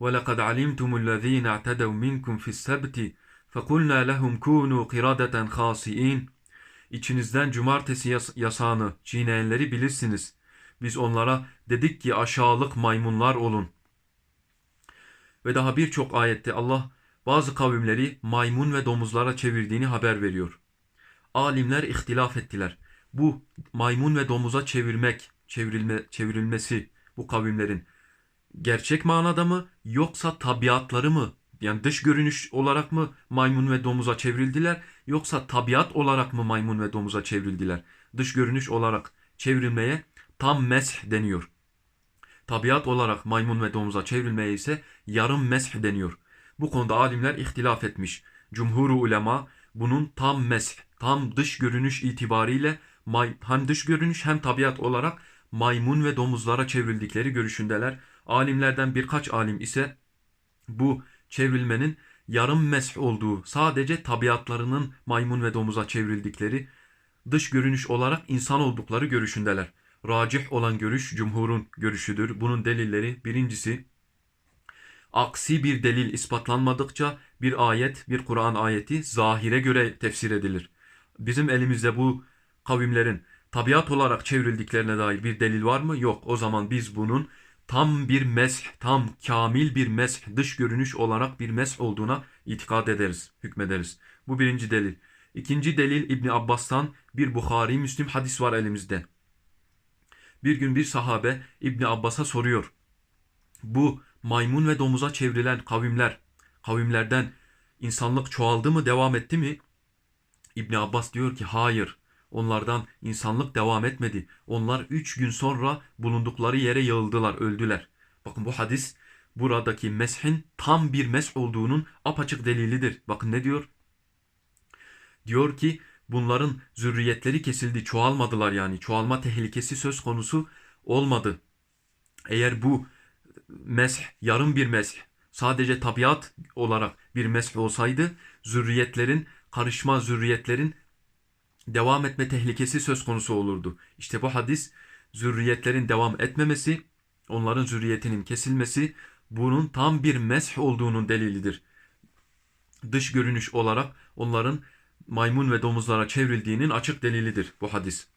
وَلَقَدْ عَلِمْتُمُ الَّذ۪ينَ اَعْتَدَوْا مِنْكُمْ فِي السَّبْتِ فَقُلْنَا لَهُمْ كُونُوا قِرَادَةً خَاسِئِينَ İçinizden cumartesi yas- yasağını çiğneyenleri bilirsiniz. Biz onlara dedik ki aşağılık maymunlar olun. Ve daha birçok ayette Allah bazı kavimleri maymun ve domuzlara çevirdiğini haber veriyor. Alimler ihtilaf ettiler. Bu maymun ve domuza çevirmek, çevrilme, çevrilmesi bu kavimlerin gerçek manada mı yoksa tabiatları mı yani dış görünüş olarak mı maymun ve domuza çevrildiler yoksa tabiat olarak mı maymun ve domuza çevrildiler? Dış görünüş olarak çevrilmeye tam mesh deniyor. Tabiat olarak maymun ve domuza çevrilmeye ise yarım mesh deniyor. Bu konuda alimler ihtilaf etmiş. Cumhur ulema bunun tam mesh, tam dış görünüş itibariyle hem dış görünüş hem tabiat olarak maymun ve domuzlara çevrildikleri görüşündeler. Alimlerden birkaç alim ise bu çevrilmenin yarım mesh olduğu, sadece tabiatlarının maymun ve domuza çevrildikleri, dış görünüş olarak insan oldukları görüşündeler. Racih olan görüş cumhurun görüşüdür. Bunun delilleri birincisi aksi bir delil ispatlanmadıkça bir ayet, bir Kur'an ayeti zahire göre tefsir edilir. Bizim elimizde bu kavimlerin tabiat olarak çevrildiklerine dair bir delil var mı? Yok. O zaman biz bunun tam bir mesh, tam kamil bir mesh, dış görünüş olarak bir mesh olduğuna itikad ederiz, hükmederiz. Bu birinci delil. İkinci delil İbni Abbas'tan bir Bukhari Müslim hadis var elimizde. Bir gün bir sahabe İbni Abbas'a soruyor. Bu maymun ve domuza çevrilen kavimler, kavimlerden insanlık çoğaldı mı, devam etti mi? İbni Abbas diyor ki hayır. Onlardan insanlık devam etmedi. Onlar üç gün sonra bulundukları yere yığıldılar, öldüler. Bakın bu hadis buradaki meshin tam bir mesh olduğunun apaçık delilidir. Bakın ne diyor? Diyor ki bunların zürriyetleri kesildi, çoğalmadılar yani. Çoğalma tehlikesi söz konusu olmadı. Eğer bu mesh, yarım bir mesh, sadece tabiat olarak bir mesh olsaydı zürriyetlerin, karışma zürriyetlerin devam etme tehlikesi söz konusu olurdu. İşte bu hadis zürriyetlerin devam etmemesi, onların zürriyetinin kesilmesi bunun tam bir mesh olduğunun delilidir. Dış görünüş olarak onların maymun ve domuzlara çevrildiğinin açık delilidir bu hadis.